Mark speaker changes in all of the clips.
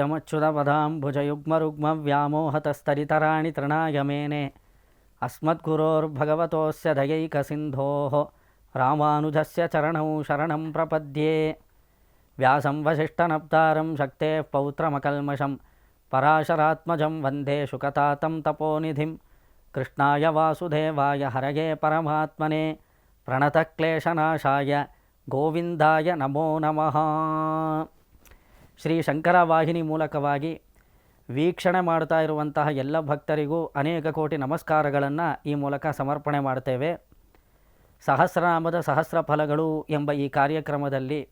Speaker 1: नित्यमच्युतपदां भुजयुग्मरुग्मव्यामोहतस्तरितराणि तृणायमेने। अस्मद्गुरोर्भगवतोऽस्य दयैकसिन्धोः रामानुजस्य चरणौ शरणं प्रपद्ये। व्यासं वसिष्ठनब्दारं शक्तेः पौत्रमकल्मषं पराशरात्मजं वंदे शुकतातं तपोनिधिं। कृष्णाय वासुदेवाय हरये परमात्मने। प्रणतक्लेशनाशाय गोविन्दाय नमो नमः। ಶ್ರೀ ಶಂಕರ ವಾಹಿನಿ ಮೂಲಕವಾಗಿ ವೀಕ್ಷಣೆ ಮಾಡ್ತಾ ಇರುವಂತಹ ಎಲ್ಲ ಭಕ್ತರಿಗೂ ಅನೇಕ ಕೋಟಿ ನಮಸ್ಕಾರಗಳನ್ನು ಈ ಮೂಲಕ ಸಮರ್ಪಣೆ ಮಾಡ್ತೇವೆ. ಸಹಸ್ರನಾಮದ ಸಹಸ್ರ ಫಲಗಳು ಎಂಬ ಈ ಕಾರ್ಯಕ್ರಮದಲ್ಲಿ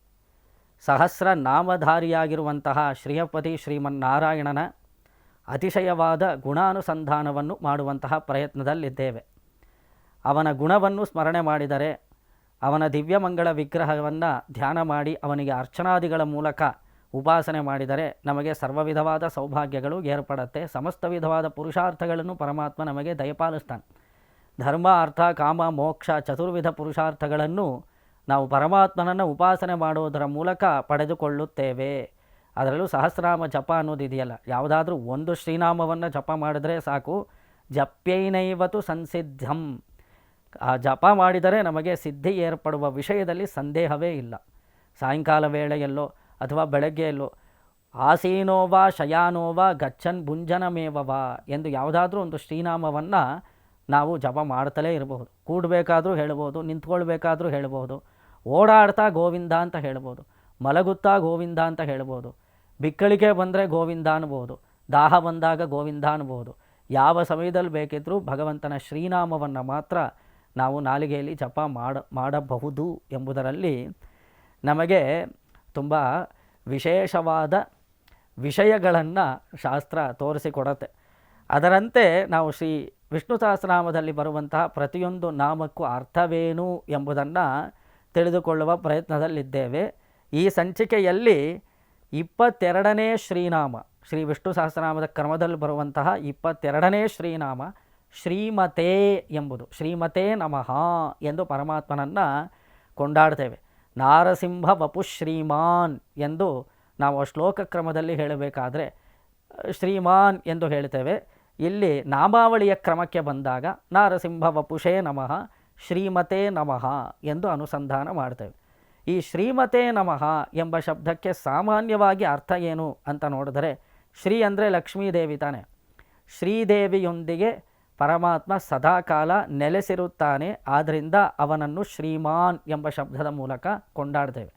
Speaker 1: ಸಹಸ್ರ ನಾಮಧಾರಿಯಾಗಿರುವಂತಹ ಶ್ರೀಯಪತಿ ಶ್ರೀಮನ್ನಾರಾಯಣನ ಅತಿಶಯವಾದ ಗುಣಾನುಸಂಧಾನವನ್ನು ಮಾಡುವಂತಹ ಪ್ರಯತ್ನದಲ್ಲಿದ್ದೇವೆ. ಅವನ ಗುಣವನ್ನು ಸ್ಮರಣೆ ಮಾಡಿದರೆ, ಅವನ ದಿವ್ಯಮಂಗಳ ವಿಗ್ರಹವನ್ನು ಧ್ಯಾನ ಮಾಡಿ ಅವನಿಗೆ ಅರ್ಚನಾದಿಗಳ ಮೂಲಕ ಉಪಾಸನೆ ಮಾಡಿದರೆ ನಮಗೆ ಸರ್ವವಿಧವಾದ ಸೌಭಾಗ್ಯಗಳು ಏರ್ಪಡುತ್ತೆ. ಸಮಸ್ತ ವಿಧವಾದ ಪುರುಷಾರ್ಥಗಳನ್ನು ಪರಮಾತ್ಮ ನಮಗೆ ದಯಪಾಲಿಸ್ತಾನೆ. ಧರ್ಮ, ಅರ್ಥ, ಕಾಮ, ಮೋಕ್ಷ, ಚತುರ್ವಿಧ ಪುರುಷಾರ್ಥಗಳನ್ನು ನಾವು ಪರಮಾತ್ಮನನ್ನು ಉಪಾಸನೆ ಮಾಡುವುದರ ಮೂಲಕ ಪಡೆದುಕೊಳ್ಳುತ್ತೇವೆ. ಅದರಲ್ಲೂ ಸಹಸ್ರನಾಮ ಜಪ ಅನ್ನೋದು ಇದೆಯಲ್ಲ. ಯಾವುದಾದ್ರೂ ಒಂದು ಶ್ರೀನಾಮವನ್ನು ಜಪ ಮಾಡಿದರೆ ಸಾಕು. ಜಪ್ಯೈನೈವತು ಸಂಸಿದ್ಧಂ. ಆ ಜಪ ಮಾಡಿದರೆ ನಮಗೆ ಸಿದ್ಧಿ ಏರ್ಪಡುವ ವಿಷಯದಲ್ಲಿ ಸಂದೇಹವೇ ಇಲ್ಲ. ಸಾಯಂಕಾಲ ವೇಳೆಯಲ್ಲೋ ಅಥವಾ ಬೆಳಗ್ಗೆಯಲ್ಲೋ ಆಸೀನೋವಾ ಶಯಾನೋವಾ ಗಚ್ಚನ್ ಭುಂಜನಮೇವವಾ ಎಂದು ಯಾವುದಾದ್ರೂ ಒಂದು ಶ್ರೀನಾಮವನ್ನು ನಾವು ಜಪ ಮಾಡ್ತಲೇ ಇರಬಹುದು. ಕೂಡಬೇಕಾದ್ರೂ ಹೇಳ್ಬೋದು, ನಿಂತ್ಕೊಳ್ಬೇಕಾದ್ರೂ ಹೇಳ್ಬೋದು, ಓಡಾಡ್ತಾ ಗೋವಿಂದ ಅಂತ ಹೇಳ್ಬೋದು, ಮಲಗುತ್ತಾ ಗೋವಿಂದ ಅಂತ ಹೇಳ್ಬೋದು ಬಿಕ್ಕಳಿಕೆ ಬಂದರೆ ಗೋವಿಂದ ಅನ್ಬೋದು, ದಾಹ ಬಂದಾಗ ಗೋವಿಂದ ಅನ್ಬೋದು, ಯಾವ ಸಮಯದಲ್ಲಿ ಬೇಕಿದ್ದರೂ ಭಗವಂತನ ಶ್ರೀನಾಮವನ್ನು ಮಾತ್ರ ನಾವು ನಾಲಿಗೆಯಲ್ಲಿ ಜಪ ಮಾಡ, ಮಾಡಬಹುದು ಎಂಬುದರಲ್ಲಿ ನಮಗೆ ತುಂಬ ವಿಶೇಷವಾದ ವಿಷಯಗಳನ್ನು ಶಾಸ್ತ್ರ ತೋರಿಸಿಕೊಡತ್ತೆ. ಅದರಂತೆ ನಾವು ಶ್ರೀ ವಿಷ್ಣು ಸಹಸ್ರನಾಮದಲ್ಲಿ ಬರುವಂತಹ ಪ್ರತಿಯೊಂದು ನಾಮಕ್ಕೂ ಅರ್ಥವೇನು ಎಂಬುದನ್ನು ತಿಳಿದುಕೊಳ್ಳುವ ಪ್ರಯತ್ನದಲ್ಲಿದ್ದೇವೆ. ಈ ಸಂಚಿಕೆಯಲ್ಲಿ ಇಪ್ಪತ್ತೆರಡನೇ ಶ್ರೀನಾಮ, ಶ್ರೀ ವಿಷ್ಣು ಸಹಸ್ರನಾಮದ ಕ್ರಮದಲ್ಲಿ ಬರುವಂತಹ ಇಪ್ಪತ್ತೆರಡನೇ ಶ್ರೀನಾಮ, ಶ್ರೀಮತೇ ಎಂಬುದು, ಶ್ರೀಮತೇ ನಮಃ ಎಂದು ಪರಮಾತ್ಮನನ್ನು ಕೊಂಡಾಡ್ತೇವೆ. ನಾರಸಿಂಹ ವಪು ಶ್ರೀಮಾನ್ ಎಂದು ನಾವು ಶ್ಲೋಕ ಕ್ರಮದಲ್ಲಿ ಹೇಳಬೇಕಾದರೆ, ಶ್ರೀಮಾನ್ ಎಂದು ಹೇಳ್ತೇವೆ. ಇಲ್ಲಿ ನಾಮಾವಳಿಯ ಕ್ರಮಕ್ಕೆ ಬಂದಾಗ ನಾರಸಿಂಹ ವಪುಷೇ ನಮಃ, ಶ್ರೀಮತೇ ನಮಃ ಎಂದು ಅನುಸಂಧಾನ ಮಾಡ್ತೇವೆ. ಈ ಶ್ರೀಮತೇ ನಮಃ ಎಂಬ ಶಬ್ದಕ್ಕೆ ಸಾಮಾನ್ಯವಾಗಿ ಅರ್ಥ ಏನು ಅಂತ ನೋಡಿದರೆ, ಶ್ರೀ ಅಂದರೆ ಲಕ್ಷ್ಮೀದೇವಿ ತಾನೆ. ಶ್ರೀದೇವಿಯೊಂದಿಗೆ ಪರಮಾತ್ಮ ಸದಾಕಾಲ ನೆಲೆಸಿರುತ್ತಾನೆ ಆದ್ದರಿಂದ ಅವನನ್ನು ಶ್ರೀಮಾನ್ ಎಂಬ ಶಬ್ದದ ಮೂಲಕ ಕೊಂಡಾಡ್ತೇವೆ.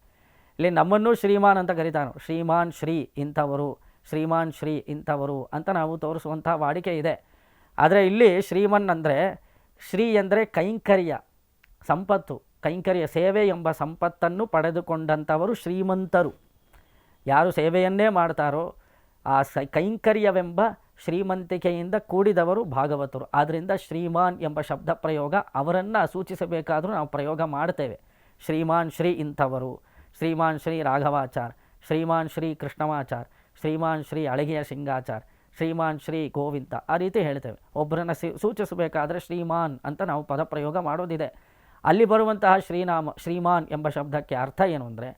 Speaker 1: ಇಲ್ಲಿ ನಮ್ಮನ್ನು ಶ್ರೀಮಾನ್ ಅಂತ ಕರೀತಾನೋ. ಶ್ರೀಮಾನ್ ಶ್ರೀ ಇಂಥವರು, ಶ್ರೀಮಾನ್ ಶ್ರೀ ಇಂಥವರು ಅಂತ ನಾವು ತೋರಿಸುವಂಥ ವಾಡಿಕೆ ಇದೆ. ಆದರೆ ಇಲ್ಲಿ ಶ್ರೀಮನ್ ಅಂದರೆ ಶ್ರೀ ಎಂದರೆ ಕೈಂಕರ್ಯ, ಸಂಪತ್ತು, ಕೈಂಕರ್ಯ ಸೇವೆ ಎಂಬ ಸಂಪತ್ತನ್ನು ಪಡೆದುಕೊಂಡಂಥವರು ಶ್ರೀಮಂತರು. ಯಾರು ಸೇವೆಯನ್ನೇ ಮಾಡ್ತಾರೋ ಆ ಸ ಕೈಂಕರ್ಯವೆಂಬ ಶ್ರೀಮಂತಿಕೆಯಿಂದ ಕೂಡಿದವರು ಭಾಗವತರು. ಆದ್ದರಿಂದ ಶ್ರೀಮಾನ್ ಎಂಬ ಶಬ್ದ ಪ್ರಯೋಗ ಅವರನ್ನು ಸೂಚಿಸಬೇಕಾದರೂ ನಾವು ಪ್ರಯೋಗ ಮಾಡ್ತೇವೆ. ಶ್ರೀಮಾನ್ ಶ್ರೀ ಇಂಥವರು. ಶ್ರೀಮಾನ್ ಶ್ರೀ ರಾಘವಾಚಾರ್. ಶ್ರೀಮಾನ್ ಶ್ರೀ ಕೃಷ್ಣವಾಚಾರ್ ಶ್ರೀಮಾನ್ ಶ್ರೀ ಅಳಗಿಯ ಸಿಂಗಾಚಾರ್. ಶ್ರೀಮಾನ್ ಶ್ರೀ ಗೋವಿಂದ. ಆ ರೀತಿ ಹೇಳ್ತೇವೆ. ಒಬ್ಬರನ್ನು ಸೂಚಿಸಬೇಕಾದ್ರೆ ಶ್ರೀಮಾನ್ ಅಂತ ನಾವು ಪದ ಪ್ರಯೋಗ ಮಾಡೋದಿದೆ. ಅಲ್ಲಿ ಬರುವಂತಹ ಶ್ರೀನಾಮ, ಶ್ರೀಮಾನ್ ಎಂಬ ಶಬ್ದಕ್ಕೆ ಅರ್ಥ ಏನು ಅಂದರೆ,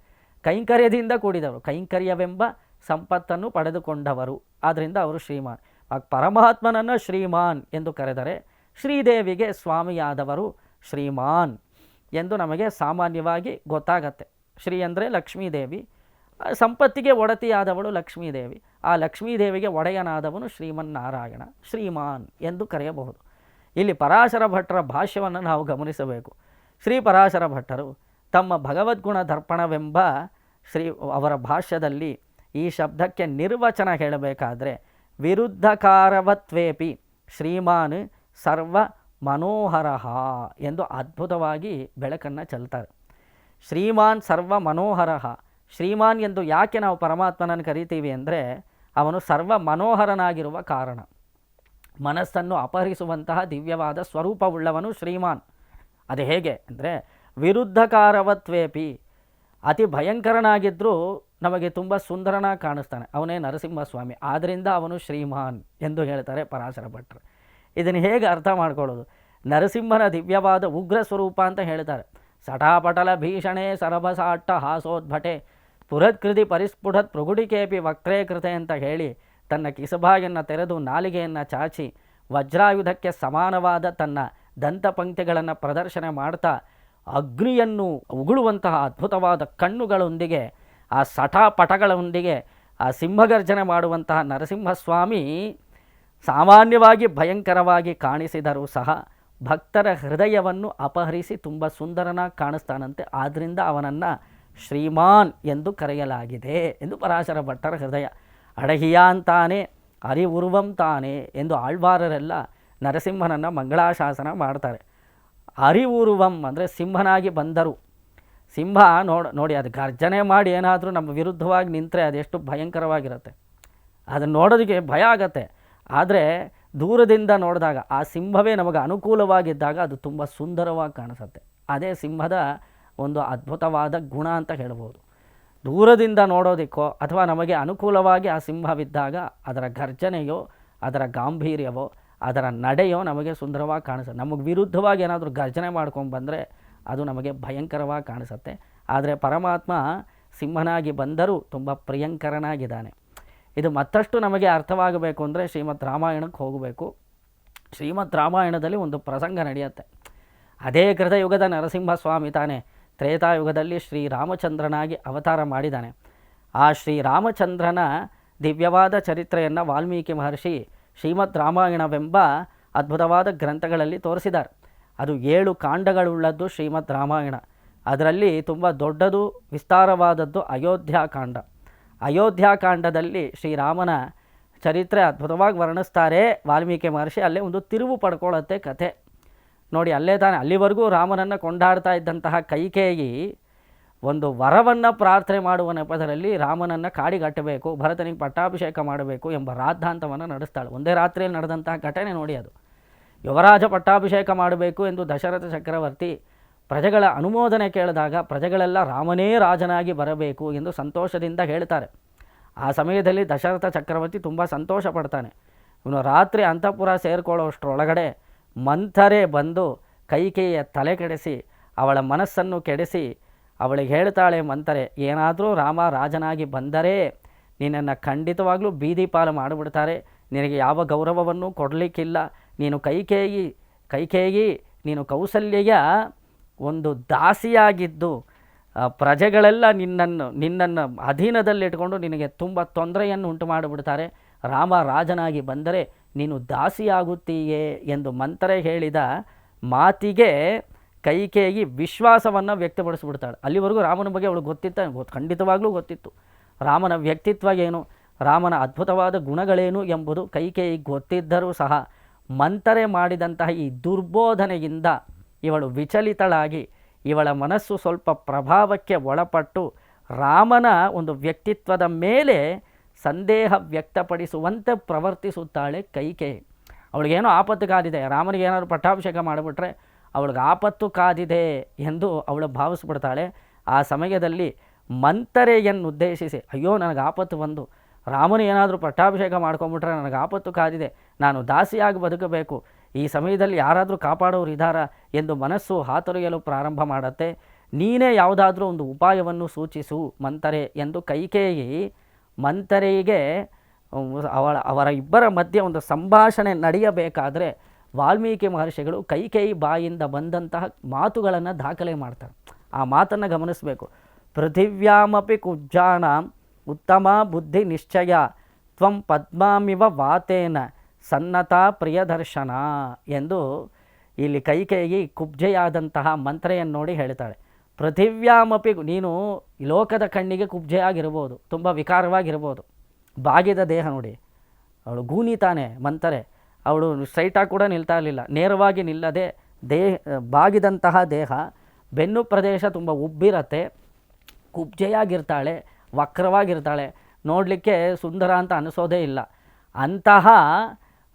Speaker 1: ಕೈಂಕರ್ಯದಿಂದ ಕೂಡಿದವರು. ಕೈಂಕರ್ಯವೆಂಬ ಸಂಪತ್ತನ್ನು ಪಡೆದುಕೊಂಡವರು. ಆದ್ದರಿಂದ ಅವರು ಶ್ರೀಮಾನ್. ಆ ಪರಮಾತ್ಮನನ್ನು ಶ್ರೀಮಾನ್ ಎಂದು ಕರೆದರೆ ಶ್ರೀದೇವಿಗೆ ಸ್ವಾಮಿಯಾದವರು ಶ್ರೀಮಾನ್ ಎಂದು ನಮಗೆ ಸಾಮಾನ್ಯವಾಗಿ ಗೊತ್ತಾಗತ್ತೆ. ಶ್ರೀ ಅಂದರೆ ಲಕ್ಷ್ಮೀದೇವಿ ಸಂಪತ್ತಿಗೆ ಒಡತಿಯಾದವಳು ಲಕ್ಷ್ಮೀದೇವಿ, ಆ ಲಕ್ಷ್ಮೀದೇವಿಗೆ ಒಡೆಯನಾದವನು ಶ್ರೀಮನ್ನಾರಾಯಣ, ಶ್ರೀಮಾನ್ ಎಂದು ಕರೆಯಬಹುದು. ಇಲ್ಲಿ ಪರಾಶರ ಭಟ್ಟರ ಭಾಷ್ಯವನ್ನು ನಾವು ಗಮನಿಸಬೇಕು. ಶ್ರೀ ಪರಾಶರ ಭಟ್ಟರು ತಮ್ಮ ಭಗವದ್ಗುಣ ದರ್ಪಣವೆಂಬ ಶ್ರೀ ಅವರ ಭಾಷ್ಯದಲ್ಲಿ ಈ ಶಬ್ದಕ್ಕೆ ನಿರ್ವಚನ ಹೇಳಬೇಕಾದ್ರೆ ವಿರುದ್ಧಕಾರವತ್ವೇಪಿ ಶ್ರೀಮಾನ್ ಸರ್ವ ಮನೋಹರ ಎಂದು ಅದ್ಭುತವಾಗಿ ಬೆಳಕನ್ನು ಚೆಲ್ತಾರೆ. ಶ್ರೀಮಾನ್ ಸರ್ವ ಮನೋಹರ, ಶ್ರೀಮಾನ್ ಎಂದು ಯಾಕೆ ನಾವು ಪರಮಾತ್ಮನನ್ನು ಕರಿತೀವಿ ಅಂದರೆ ಅವನು ಸರ್ವ ಮನೋಹರನಾಗಿರುವ ಕಾರಣ. ಮನಸ್ಸನ್ನು ಅಪಹರಿಸುವಂತಹ ದಿವ್ಯವಾದ ಸ್ವರೂಪವುಳ್ಳವನು ಶ್ರೀಮಾನ್. ಅದು ಹೇಗೆ ಅಂದರೆ ವಿರುದ್ಧಕಾರವತ್ವೇಪಿ, ಅತಿ ಭಯಂಕರನಾಗಿದ್ದರೂ ನಮಗೆ ತುಂಬ ಸುಂದರನ ಕಾಣಿಸ್ತಾನೆ. ಅವನೇ ನರಸಿಂಹಸ್ವಾಮಿ. ಆದ್ದರಿಂದ ಅವನು ಶ್ರೀಮಾನ್ ಎಂದು ಹೇಳ್ತಾರೆ ಪರಾಶರ ಭಟ್ರು. ಇದನ್ನು ಹೇಗೆ ಅರ್ಥ ಮಾಡ್ಕೊಳ್ಳೋದು? ನರಸಿಂಹನ ದಿವ್ಯವಾದ ಉಗ್ರ ಸ್ವರೂಪ ಅಂತ ಹೇಳ್ತಾರೆ. ಸಟಾಪಟಲ ಭೀಷಣೆ ಸರಭಸಾಟ್ಟ ಹಾಸೋದ್ಭಟೆ. ಸ್ಫುರತ್ಕೃತಿ ಪರಿಸ್ಫುಟತ್ ಪ್ರಗುಡಿಕೇಪಿ ವಕ್ರೇ ಕೃತೆ ಅಂತ ಹೇಳಿ ತನ್ನ ಕಿಸಬಾಯನ್ನು ತೆರೆದು ನಾಲಿಗೆಯನ್ನು ಚಾಚಿ ವಜ್ರಾಯುಧಕ್ಕೆ ಸಮಾನವಾದ ತನ್ನ ದಂತಪಂಕ್ತಿಗಳನ್ನು ಪ್ರದರ್ಶನ ಮಾಡ್ತಾ ಅಗ್ನಿಯನ್ನು ಉಗುಳುವಂತಹ ಅದ್ಭುತವಾದ ಕಣ್ಣುಗಳೊಂದಿಗೆ ಆ ಸಠಪಟಗಳೊಂದಿಗೆ ಆ ಸಿಂಹಗರ್ಜನೆ ಮಾಡುವಂತಹ ನರಸಿಂಹಸ್ವಾಮಿ ಸಾಮಾನ್ಯವಾಗಿ ಭಯಂಕರವಾಗಿ ಕಾಣಿಸಿದರೂ ಸಹ ಭಕ್ತರ ಹೃದಯವನ್ನು ಅಪಹರಿಸಿ ತುಂಬ ಸುಂದರನಾಗಿ ಕಾಣಿಸ್ತಾನಂತೆ. ಆದ್ದರಿಂದ ಅವನನ್ನು ಶ್ರೀಮಾನ್ ಎಂದು ಕರೆಯಲಾಗಿದೆ ಎಂದು ಪರಾಶರ ಭಟ್ಟರ ಹೃದಯ. ಅಡಹಿಯಾಂತಾನೆ ಅರಿವುರುವಂ ತಾನೆ ಎಂದು ಆಳ್ವಾರರೆಲ್ಲ ನರಸಿಂಹನನ್ನು ಮಂಗಳಾಶಾಸನ ಮಾಡ್ತಾರೆ. ಅರಿವುರುವಂ ಅಂದರೆ ಸಿಂಹನಾಗಿ ಬಂದರು. ಸಿಂಹ ನೋಡ್, ನೋಡಿ ಅದು ಗರ್ಜನೆ ಮಾಡಿ ಏನಾದರೂ ನಮ್ಮ ವಿರುದ್ಧವಾಗಿ ನಿಂತರೆ ಅದೆಷ್ಟು ಭಯಂಕರವಾಗಿರುತ್ತೆ. ಅದನ್ನು ನೋಡೋದಕ್ಕೆ ಭಯ ಆಗತ್ತೆ. ಆದರೆ ದೂರದಿಂದ ನೋಡಿದಾಗ ಆ ಸಿಂಹವೇ ನಮಗೆ ಅನುಕೂಲವಾಗಿದ್ದಾಗ ಅದು ತುಂಬ ಸುಂದರವಾಗಿ ಕಾಣಿಸುತ್ತೆ. ಅದೇ ಸಿಂಹದ ಒಂದು ಅದ್ಭುತವಾದ ಗುಣ ಅಂತ ಹೇಳ್ಬೋದು. ದೂರದಿಂದ ನೋಡೋದಕ್ಕೋ ಅಥವಾ ನಮಗೆ ಅನುಕೂಲವಾಗಿ ಆ ಸಿಂಹವಿದ್ದಾಗ ಅದರ ಗರ್ಜನೆಯೋ ಅದರ ಗಾಂಭೀರ್ಯವೋ, ಅದರ ನಡೆಯೋ ನಮಗೆ ಸುಂದರವಾಗಿ ಕಾಣಿಸುತ್ತೆ. ನಮಗೆ ವಿರುದ್ಧವಾಗಿ ಏನಾದರೂ ಗರ್ಜನೆ ಮಾಡ್ಕೊಂಡು ಬಂದರೆ ಅದು ನಮಗೆ ಭಯಂಕರವಾಗಿ ಕಾಣಿಸುತ್ತೆ. ಆದರೆ ಪರಮಾತ್ಮ ಸಿಂಹನಾಗಿ ಬಂದರೂ ತುಂಬ ಪ್ರಿಯಂಕರನಾಗಿದ್ದಾನೆ. ಇದು ಮತ್ತಷ್ಟು ನಮಗೆ ಅರ್ಥವಾಗಬೇಕು ಅಂದರೆ ಶ್ರೀಮದ್ ರಾಮಾಯಣಕ್ಕೆ ಹೋಗಬೇಕು. ಶ್ರೀಮದ್ ರಾಮಾಯಣದಲ್ಲಿ ಒಂದು ಪ್ರಸಂಗ ನಡೆಯುತ್ತೆ. ಅದೇ ಕೃತಯುಗದ ನರಸಿಂಹಸ್ವಾಮಿ ತಾನೇ ತ್ರೇತಾಯುಗದಲ್ಲಿ ಶ್ರೀರಾಮಚಂದ್ರನಾಗಿ ಅವತಾರ ಮಾಡಿದ್ದಾನೆ. ಆ ಶ್ರೀರಾಮಚಂದ್ರನ ದಿವ್ಯವಾದ ಚರಿತ್ರೆಯನ್ನು ವಾಲ್ಮೀಕಿ ಮಹರ್ಷಿ ಶ್ರೀಮದ್ ರಾಮಾಯಣವೆಂಬ ಅದ್ಭುತವಾದ ಗ್ರಂಥಗಳಲ್ಲಿ ತೋರಿಸಿದ್ದಾರೆ. ಅದು ಏಳು ಕಾಂಡಗಳುಳ್ಳದ್ದು ಶ್ರೀಮದ್ ರಾಮಾಯಣ. ಅದರಲ್ಲಿ ತುಂಬ ದೊಡ್ಡದು, ವಿಸ್ತಾರವಾದದ್ದು ಅಯೋಧ್ಯಾಕಾಂಡ ಅಯೋಧ್ಯಾಕಾಂಡದಲ್ಲಿ ಶ್ರೀರಾಮನ ಚರಿತ್ರೆ ಅದ್ಭುತವಾಗಿ ವರ್ಣಿಸ್ತಾರೆ ವಾಲ್ಮೀಕಿ ಮಹರ್ಷಿ. ಅಲ್ಲೇ ಒಂದು ತಿರುವು ಪಡ್ಕೊಳ್ಳುತ್ತೆ ಕಥೆ. ನೋಡಿ, ಅಲ್ಲೇ ತಾನೆ, ಅಲ್ಲಿವರೆಗೂ ರಾಮನನ್ನು ಕೊಂಡಾಡ್ತಾ ಇದ್ದಂತಹ ಕೈಕೇಯಿ ಒಂದು ವರವನ್ನು ಪ್ರಾರ್ಥನೆ ಮಾಡುವ ನೆಪದರಲ್ಲಿ ರಾಮನನ್ನು ಕಾಡಿಗಟ್ಟಬೇಕು, ಭರತನಿಗೆ ಪಟ್ಟಾಭಿಷೇಕ ಮಾಡಬೇಕು ಎಂಬ ರಾದ್ಧಾಂತವನ್ನು ನಡೆಸ್ತಾಳೆ. ಒಂದೇ ರಾತ್ರಿಯಲ್ಲಿ ನಡೆದಂತಹ ಘಟನೆ ನೋಡಿ ಅದು. ಯುವರಾಜ ಪಟ್ಟಾಭಿಷೇಕ ಮಾಡಬೇಕು ಎಂದು ದಶರಥ ಚಕ್ರವರ್ತಿ ಪ್ರಜೆಗಳ ಅನುಮೋದನೆ ಕೇಳಿದಾಗ ಪ್ರಜೆಗಳೆಲ್ಲ ರಾಮನೇ ರಾಜನಾಗಿ ಬರಬೇಕು ಎಂದು ಸಂತೋಷದಿಂದ ಹೇಳ್ತಾರೆ. ಆ ಸಮಯದಲ್ಲಿ ದಶರಥ ಚಕ್ರವರ್ತಿ ತುಂಬ ಸಂತೋಷ ಪಡ್ತಾನೆ ಇವನು ರಾತ್ರಿ ಅಂತಃಪುರ ಸೇರಿಕೊಳ್ಳೋಷ್ಟರೊಳಗಡೆ ಮಂಥರೇ ಬಂದು ಕೈಕೇಯ ತಲೆ ಕೆಡಿಸಿ, ಅವಳ ಮನಸ್ಸನ್ನು ಕೆಡಿಸಿ, ಅವಳಿಗೆ ಹೇಳ್ತಾಳೆ ಮಂಥರೆ, ಏನಾದರೂ ರಾಮ ರಾಜನಾಗಿ ಬಂದರೆ ನಿನ್ನನ್ನು ಖಂಡಿತವಾಗಲೂ ಬೀದಿ ಪಾಲು ಮಾಡಿಬಿಡ್ತಾರೆ. ನಿನಗೆ ಯಾವ ಗೌರವವನ್ನು ಕೊಡಲಿಕ್ಕಿಲ್ಲ. ನೀನು ಕೈಕೇಯಿ ಕೈಕೇಯಿ, ನೀನು ಕೌಸಲ್ಯೆಯ ಒಂದು ದಾಸಿಯಾಗಿದ್ದು ಪ್ರಜೆಗಳೆಲ್ಲ ನಿನ್ನನ್ನು ನಿನ್ನನ್ನು ಅಧೀನದಲ್ಲಿಟ್ಕೊಂಡು ನಿನಗೆ ತುಂಬ ತೊಂದರೆಯನ್ನು ಉಂಟು ಮಾಡಿಬಿಡ್ತಾರೆ. ರಾಮ ರಾಜನಾಗಿ ಬಂದರೆ ನೀನು ದಾಸಿಯಾಗುತ್ತೀಯೇ ಎಂದು ಮಂತ್ರೆ ಹೇಳಿದ ಮಾತಿಗೆ ಕೈಕೇಯಿ ವಿಶ್ವಾಸವನ್ನು ವ್ಯಕ್ತಪಡಿಸ್ಬಿಡ್ತಾಳೆ. ಅಲ್ಲಿವರೆಗೂ ರಾಮನ ಬಗ್ಗೆ ಅವಳು ಗೊತ್ತಿತ್ತ ಖಂಡಿತವಾಗ್ಲೂ ಗೊತ್ತಿತ್ತು. ರಾಮನ ವ್ಯಕ್ತಿತ್ವ ಏನು? ರಾಮನ ಅದ್ಭುತವಾದ ಗುಣಗಳೇನು ಎಂಬುದು ಕೈಕೇಯಿ ಗೊತ್ತಿದ್ದರೂ ಸಹ ಮಂತರೆ ಮಾಡಿದಂತಹ ಈ ದುರ್ಬೋಧನೆಯಿಂದ ಇವಳು ವಿಚಲಿತಳಾಗಿ, ಇವಳ ಮನಸ್ಸು ಸ್ವಲ್ಪ ಪ್ರಭಾವಕ್ಕೆ ಒಳಪಟ್ಟು ರಾಮನ ಒಂದು ವ್ಯಕ್ತಿತ್ವದ ಮೇಲೆ ಸಂದೇಹ ವ್ಯಕ್ತಪಡಿಸುವಂತೆ ಪ್ರವರ್ತಿಸುತ್ತಾಳೆ ಕೈಕೆ. ಅವಳಿಗೇನೋ ಆಪತ್ತು ಕಾದಿದೆ, ರಾಮನಿಗೆ ಏನಾದರೂ ಪಟ್ಟಾಭಿಷೇಕ ಮಾಡಿಬಿಟ್ರೆ ಅವಳಿಗೆ ಆಪತ್ತು ಕಾದಿದೆ ಎಂದು ಅವಳು ಭಾವಿಸ್ಬಿಡ್ತಾಳೆ. ಆ ಸಮಯದಲ್ಲಿ ಮಂತರೆಯನ್ನು ಉದ್ದೇಶಿಸಿ ಅಯ್ಯೋ, ನನಗೆ ಆಪತ್ತು ಬಂದು ರಾಮನು ಏನಾದರೂ ಪಟ್ಟಾಭಿಷೇಕ ಮಾಡ್ಕೊಂಬಿಟ್ರೆ ನನಗೆ ಆಪತ್ತು ಕಾದಿದೆ. ನಾನು ದಾಸಿಯಾಗಿ ಬದುಕಬೇಕು. ಈ ಸಮಯದಲ್ಲಿ ಯಾರಾದರೂ ಕಾಪಾಡೋರು ಇದ್ದಾರಾ ಎಂದು ಮನಸ್ಸು ಹಾತೊರೆಯಲು ಪ್ರಾರಂಭ ಮಾಡುತ್ತೆ. ನೀನೇ ಯಾವುದಾದ್ರೂ ಒಂದು ಉಪಾಯವನ್ನು ಸೂಚಿಸು, ಮಂತರೆ ಎಂದು ಕೈಕೇಯಿ ಮಂತರೆಗೆ ಅವಳ, ಅವರ ಇಬ್ಬರ ಮಧ್ಯೆ ಒಂದು ಸಂಭಾಷಣೆ ನಡೆಯಬೇಕಾದರೆ ವಾಲ್ಮೀಕಿ ಮಹರ್ಷಿಗಳು ಕೈಕೇಯಿ ಬಾಯಿಂದ ಬಂದಂತಹ ಮಾತುಗಳನ್ನು ದಾಖಲೆ ಮಾಡ್ತಾರೆ. ಆ ಮಾತನ್ನು ಗಮನಿಸಬೇಕು. ಪೃಥಿವ್ಯಾಮಪಿ ಕುಬ್ಜಾನಾಂ ಉತ್ತಮ ಬುದ್ಧಿ ನಿಶ್ಚಯ. ತ್ವಂ ಪದ್ಮಾಮಿವ ವಾತೇನ ಸನ್ನತ ಪ್ರಿಯದರ್ಶನ ಎಂದು ಇಲ್ಲಿ ಕೈಕೇಯಿ ಕುಬ್ಜೆಯಾದಂತಹ ಮಂತ್ರೆಯನ್ನು ನೋಡಿ ಹೇಳ್ತಾಳೆ. ಪೃಥಿವ್ಯಾಮಪಿ ನೀನು ಲೋಕದ ಕಣ್ಣಿಗೆ ಕುಬ್ಜೆಯಾಗಿರ್ಬೋದು, ತುಂಬ ವಿಕಾರವಾಗಿರ್ಬೋದು. ಬಾಗಿದ ದೇಹ ನೋಡಿ. ಅವಳು ಗೂನಿ ತಾನೆ ಮಂತರೆ. ಅವಳು ಸ್ಟ್ರೈಟಾಗಿ ಕೂಡ ನಿಲ್ತಾ ಇರಲಿಲ್ಲ. ನೇರವಾಗಿ ನಿಲ್ಲದೆ ದೇಹ ಬಾಗಿದಂತಹ ದೇಹ. ಬೆನ್ನು ಪ್ರದೇಶ ತುಂಬ ಉಬ್ಬಿರತ್ತೆ. ಕುಬ್ಜೆಯಾಗಿರ್ತಾಳೆ. ವಕ್ರವಾಗಿರ್ತಾಳೆ. ನೋಡಲಿಕ್ಕೆ ಸುಂದರ ಅಂತ ಅನಿಸೋದೇ ಇಲ್ಲ. ಅಂತಹ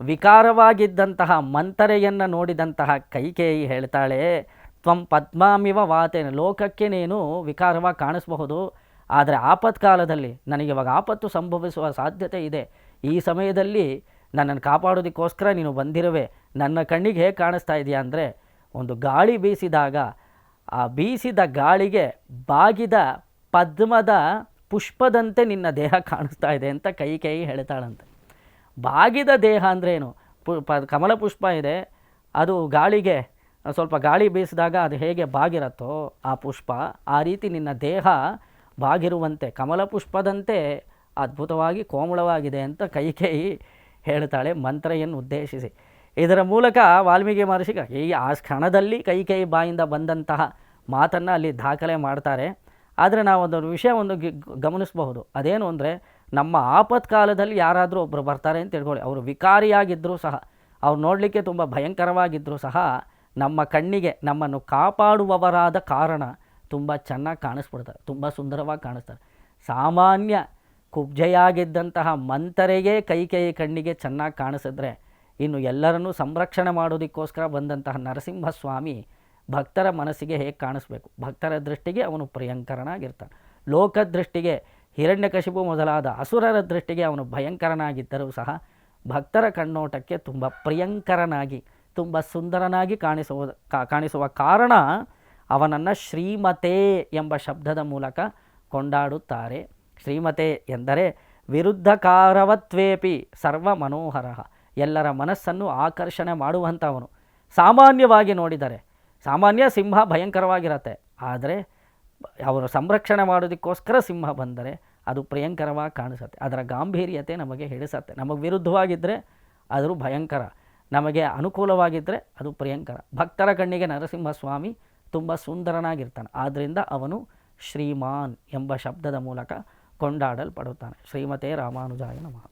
Speaker 1: ವಿಕಾರವಾಗಿದ್ದಂತಹ ಮಂತರೆಯನ್ನು ನೋಡಿದಂತಹ ಕೈಕೇಯಿ ಹೇಳ್ತಾಳೆ, ತ್ವಂ ಪದ್ಮಾಮಿವ ವಾತೇನ, ಲೋಕಕ್ಕೆ ನೀನು ವಿಕಾರವಾಗಿ ಕಾಣಿಸಬಹುದು. ಆದರೆ ಆಪತ್ಕಾಲದಲ್ಲಿ ನನಗೆ ಇವಾಗ ಆಪತ್ತು ಸಂಭವಿಸುವ ಸಾಧ್ಯತೆ ಇದೆ. ಈ ಸಮಯದಲ್ಲಿ ನನ್ನನ್ನು ಕಾಪಾಡೋದಕ್ಕೋಸ್ಕರ ನೀನು ಬಂದಿರುವೆ. ನನ್ನ ಕಣ್ಣಿಗೆ ಹೇಗೆ ಕಾಣಿಸ್ತಾ ಇದೆಯಾ ಅಂದರೆ, ಒಂದು ಗಾಳಿ ಬೀಸಿದಾಗ, ಆ ಬೀಸಿದ ಗಾಳಿಗೆ ಬಾಗಿದ ಪದ್ಮದ ಪುಷ್ಪದಂತೆ ನಿನ್ನ ದೇಹ ಕಾಣಿಸ್ತಾ ಇದೆ ಅಂತ ಕೈ ಕೈ ಹೇಳ್ತಾಳಂತೆ. ಬಾಗಿದ ದೇಹ ಅಂದರೆ ಏನು? ಪು, ಪ, ಕಮಲ ಪುಷ್ಪ ಇದೆ, ಅದು ಗಾಳಿಗೆ, ಸ್ವಲ್ಪ ಗಾಳಿ ಬೀಸಿದಾಗ ಅದು ಹೇಗೆ ಬಾಗಿರತ್ತೋ ಆ ಪುಷ್ಪ, ಆ ರೀತಿ ನಿನ್ನ ದೇಹ ಬಾಗಿರುವಂತೆ, ಕಮಲ ಪುಷ್ಪದಂತೆ ಅದ್ಭುತವಾಗಿ ಕೋಮಳವಾಗಿದೆ ಅಂತ ಕೈಕೈ ಹೇಳ್ತಾಳೆ ಮಂತ್ರೆಯನ್ನು ಉದ್ದೇಶಿಸಿ. ಇದರ ಮೂಲಕ ವಾಲ್ಮೀಕಿ ಮಹರ್ಷಿಗೆ ಈ ಆ ಕ್ಷಣದಲ್ಲಿ ಕೈಕೈ ಬಾಯಿಂದ ಬಂದಂತಹ ಮಾತನ್ನು ಅಲ್ಲಿ ದಾಖಲೆ ಮಾಡ್ತಾರೆ. ಆದರೆ ನಾವು ಒಂದು ವಿಷಯ ಒಂದು ಗಮನಿಸಬಹುದು. ಅದೇನು ಅಂದರೆ ನಮ್ಮ ಆಪತ್ಕಾಲದಲ್ಲಿ ಯಾರಾದರೂ ಒಬ್ಬರು ಬರ್ತಾರೆ ಅಂತ ತಿಳ್ಕೊಳ್ಳಿ. ಅವರು ವಿಕಾರಿಯಾಗಿದ್ದರೂ ಸಹ, ಅವ್ರು ನೋಡಲಿಕ್ಕೆ ತುಂಬ ಭಯಂಕರವಾಗಿದ್ದರೂ ಸಹ ನಮ್ಮ ಕಣ್ಣಿಗೆ ನಮ್ಮನ್ನು ಕಾಪಾಡುವವರಾದ ಕಾರಣ ತುಂಬ ಚೆನ್ನಾಗಿ ಕಾಣಿಸ್ಬಿಡ್ತಾರೆ. ತುಂಬ ಸುಂದರವಾಗಿ ಕಾಣಿಸ್ತಾರೆ. ಸಾಮಾನ್ಯ ಕುಬ್ಜೆಯಾಗಿದ್ದಂತಹ ಮಂತರೆಗೆ ಕೈ ಕೈ ಕಣ್ಣಿಗೆ ಚೆನ್ನಾಗಿ ಕಾಣಿಸಿದ್ರೆ ಇನ್ನು ಎಲ್ಲರನ್ನೂ ಸಂರಕ್ಷಣೆ ಮಾಡೋದಕ್ಕೋಸ್ಕರ ಬಂದಂತಹ ನರಸಿಂಹಸ್ವಾಮಿ ಭಕ್ತರ ಮನಸ್ಸಿಗೆ ಹೇಗೆ ಕಾಣಿಸ್ಬೇಕು? ಭಕ್ತರ ದೃಷ್ಟಿಗೆ ಅವನು ಪ್ರಿಯಂಕರನಾಗಿರ್ತಾನೆ. ಲೋಕ ದೃಷ್ಟಿಗೆ ಹಿರಣ್ಯಕಶಿಪು ಮೊದಲಾದ ಅಸುರರ ದೃಷ್ಟಿಗೆ ಅವನು ಭಯಂಕರನಾಗಿದ್ದರೂ ಸಹ ಭಕ್ತರ ಕಣ್ಣೋಟಕ್ಕೆ ತುಂಬ ಪ್ರಿಯಂಕರನಾಗಿ, ತುಂಬ ಸುಂದರನಾಗಿ ಕಾಣಿಸುವ ಕಾಣಿಸುವ ಕಾರಣ ಅವನನ್ನು ಶ್ರೀಮತೆ ಎಂಬ ಶಬ್ದದ ಮೂಲಕ ಕೊಂಡಾಡುತ್ತಾರೆ. ಶ್ರೀಮತೆ ಎಂದರೆ ವಿರುದ್ಧಕಾರವತ್ವೇಪಿ ಸರ್ವ ಮನೋಹರ ಎಲ್ಲರ ಮನಸ್ಸನ್ನು ಆಕರ್ಷಣೆ ಮಾಡುವಂಥವನು. ಸಾಮಾನ್ಯವಾಗಿ ನೋಡಿದರೆ ಸಾಮಾನ್ಯ ಸಿಂಹ ಭಯಂಕರವಾಗಿರತ್ತೆ. ಆದರೆ ಅವರು ಸಂರಕ್ಷಣೆ ಮಾಡೋದಕ್ಕೋಸ್ಕರ ಸಿಂಹ ಬಂದರೆ ಅದು ಭಯಂಕರವಾಗಿ ಕಾಣಿಸುತ್ತೆ. ಅದರ ಗಾಂಭೀರ್ಯತೆ ನಮಗೆ ಹಿಡಿಸತ್ತೆ ನಮಗೆ ವಿರುದ್ಧವಾಗಿದ್ದರೆ ಅದು ಭಯಂಕರ. ನಮಗೆ ಅನುಕೂಲವಾಗಿದ್ದರೆ ಅದು ಪ್ರಿಯಂಕರ. ಭಕ್ತರ ಕಣ್ಣಿಗೆ ನರಸಿಂಹಸ್ವಾಮಿ ತುಂಬ ಸುಂದರನಾಗಿರ್ತಾನೆ. ಆದ್ದರಿಂದ ಅವನು ಶ್ರೀಮಾನ್ ಎಂಬ ಶಬ್ದದ ಮೂಲಕ ಕೊಂಡಾಡಲ್ಪಡುತ್ತಾನೆ. ಶ್ರೀಮತೆ ರಾಮಾನುಜಾಯ ನಮಃ.